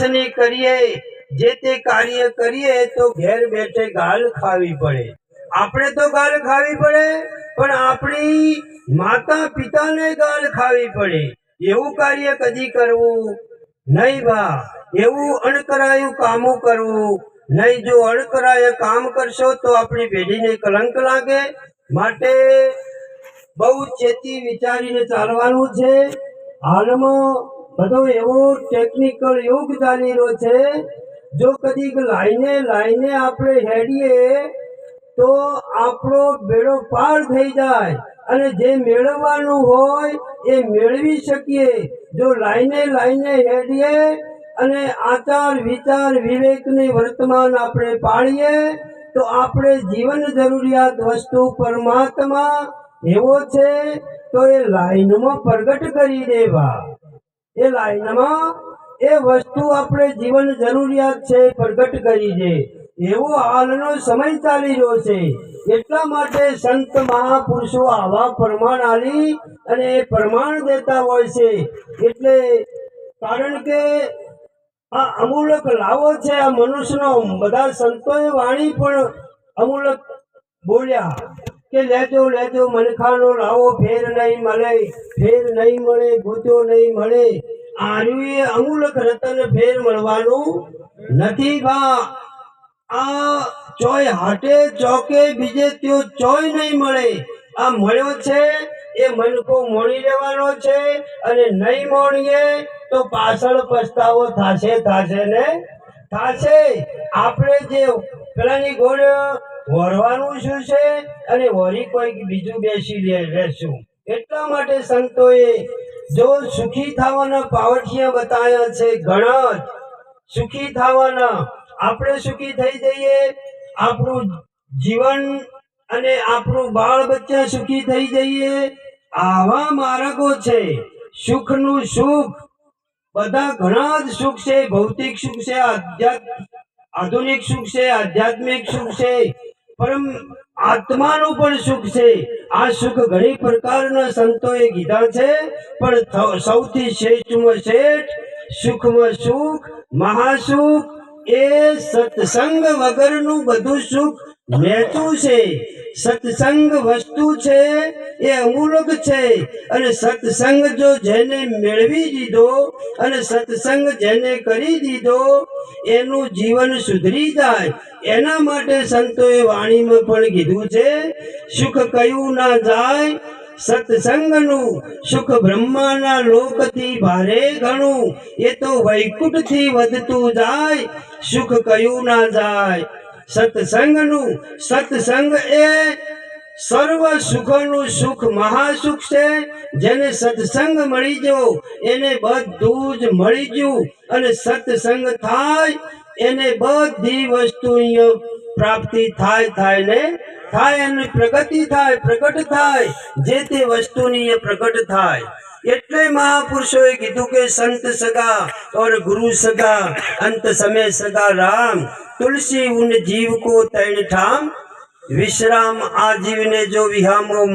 ની કરીએ, જે તે કાર્ય કરીએ, તો ઘેર બેઠે ગાલ ખાવી પડે. આપણે તો ગાલ ખાવી પડે, પણ આપણી માતા પિતાને ગાલ ખાવી પડે. એવું કાર્ય કદી કરવું નહીં બા. એવું અણકરાયું કામો કરવું નહીં. જો અણકરાય કામ કરશો તો આપણી પેઢીને કલંક લાગે. માટે બહુ ચેતી વિચારીને ચાલવાનું છે. હાલમાં બધો એવો ટેકનિકલ યુગ ચાલી રહ્યો છે, જો કદીક લાઈને લાઈને આપણે હેડીએ, તો આપણો બેડો પાર થઈ જાય. અને જે મેળવવાનું હોય, એ મેળવી શકીએ. જો લાઈને લાઈને હેડીએ, અને આચાર, વિચાર, વિવેકની વર્તમાન આપણે પાળીએ, તો આપણે જીવન જરૂરિયાત વસ્તુ પરમાત્મા એવો છે, તો એ લાઈનમાં પ્રગટ કરી દેવા. એ લાઈનમાં એ વસ્તુ આપણે જીવન જરૂરિયાત છે, પ્રગટ કરી છે. એવો હાલનો સમય ચાલી રહ્યો છે. એટલા માટે સંત મહાપુરુષો આવા પ્રમાણ આલી અને એ પ્રમાણ દેતા હોય છે. એટલે કારણ કે આ અમૂલક લાવો છે, આ મનુષ્યનો, બધા સંતોએ વાણી પણ અમૂલક બોલ્યા. કે લેજો લેજો, મનખાનો લાવો ફેર નહીં મળે, ફેર નહીં મળે ગોત્યો નહીં મળે. આર્યુએ અમૂલક રતન ફેર મળવાનું નથી બા આ ચોય હાટે, ચોકે, બીજે ત્યો ચોય નહીં મળે. આ મળ્યો છે, એ મનકો મોડી લેવાનો છે, અને નહીં મોડીએ તો પાછળ પસ્તાવો થાશે થાશે ને થાશે. આપણે જે પેલાની ગોળ વરવાનું શું છે? અને વરી કોઈક બીજું બેસી રહેશું એટલા માટે સંતોએ જો સુખી થવાના પાવઠિયા બતાવ્યા છે ઘણા જ. સુખી થવાના. આપણે સુખી થઈ જઈએ, આપણું જીવન અને આપણું બાળ બચ્ચા સુખી થઈ જઈએ. આવા માર્ગો છે. સુખનું સુખ. બધા ઘણા જ સુખ છે. ભૌતિક સુખ છે આધ્યાત્મિક આધુનિક સુખ છે, આધ્યાત્મિક સુખ છે. પરમ આત્માનું પણ સુખ છે. આ સુખ ઘણી પ્રકારના સંતોએ કીધા છે, પણ સૌથી શ્રેષ્ઠમાં શ્રેષ્ઠ સુખમાં સુખ, મહાસુખ, એ સત્સંગ વગરનું બધું સુખ મેચું છે, સત્સંગ વસ્તુ છે, એ અમૂલક છે. અને સત્સંગ જો જેને મેળવી દીધો, અને સત્સંગ જેને કરી દીધો, એનું જીવન સુધરી જાય. એના માટે સંતોએ વાણીમાં પણ કીધું છે, સુખ કયું ના જાય? સત્સંગનું સુખ બ્રહ્માના લોકથી ભારે ઘણું. એ તો વૈકુંઠથી વધતું જાય. સુખ કયું ના જાય? સત્સંગનું, સત્સંગ એ સર્વ સુખનું સુખ મહાસુખ છે. જેને સત્સંગ મળી ગયો, એને બધું જ મળી ગયું અને સત્સંગ થાય, એને બધી વસ્તુ પ્રાપ્તિ થાય થાય ને? થાય અને પ્રગતિ થાય, પ્રગટ થાય. જે તે વસ્તુની પ્રગટ થાય. એટલે મહાપુરુષોએ કીધું કે સંત સગા ઓર ગુરુ સગા, અંત સમય સગા રામ. તુલસી ઉન જીવ કો તૈણ ઠામ. વિશ્રામ આ જીવને જો વિહામો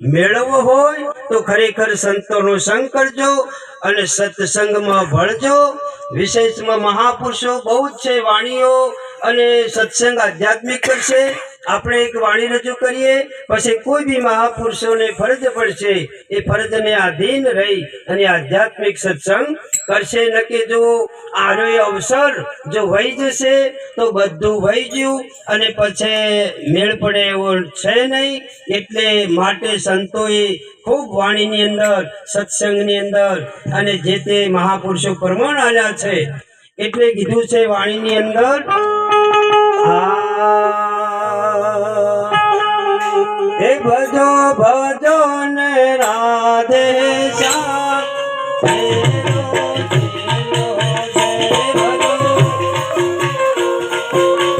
મેળવવો હોય, તો ખરેખર સંતોનો સંગ કરજો અને સત્સંગમાં ભળજો. વિશેષમાં મહાપુરુષો બહુ જ છે વાણીઓ અને સત્સંગ આધ્યાત્મિક કરશે. આપણે એક વાણી રજૂ કરીએ, પછી કોઈ બી મહાપુરુષોને ફરજ પડશે, એ ફરજને આધીન રહી અને આધ્યાત્મિક સત્સંગ કરશે. નક્કી જો આનો અવસર જો વહી જશે, તો બધું વહી ગયું અને પછી મેળ પડે એવો છે નહીં. એટલે માટે સંતોએ ખૂબ વાણીની અંદર, સત્સંગની અંદર અને જે તે મહાપુરુષો પ્રમાણ આવ્યા છે, એટલે કીધું છે વાણીની અંદર, આ ભજો ભજો ને રાધે.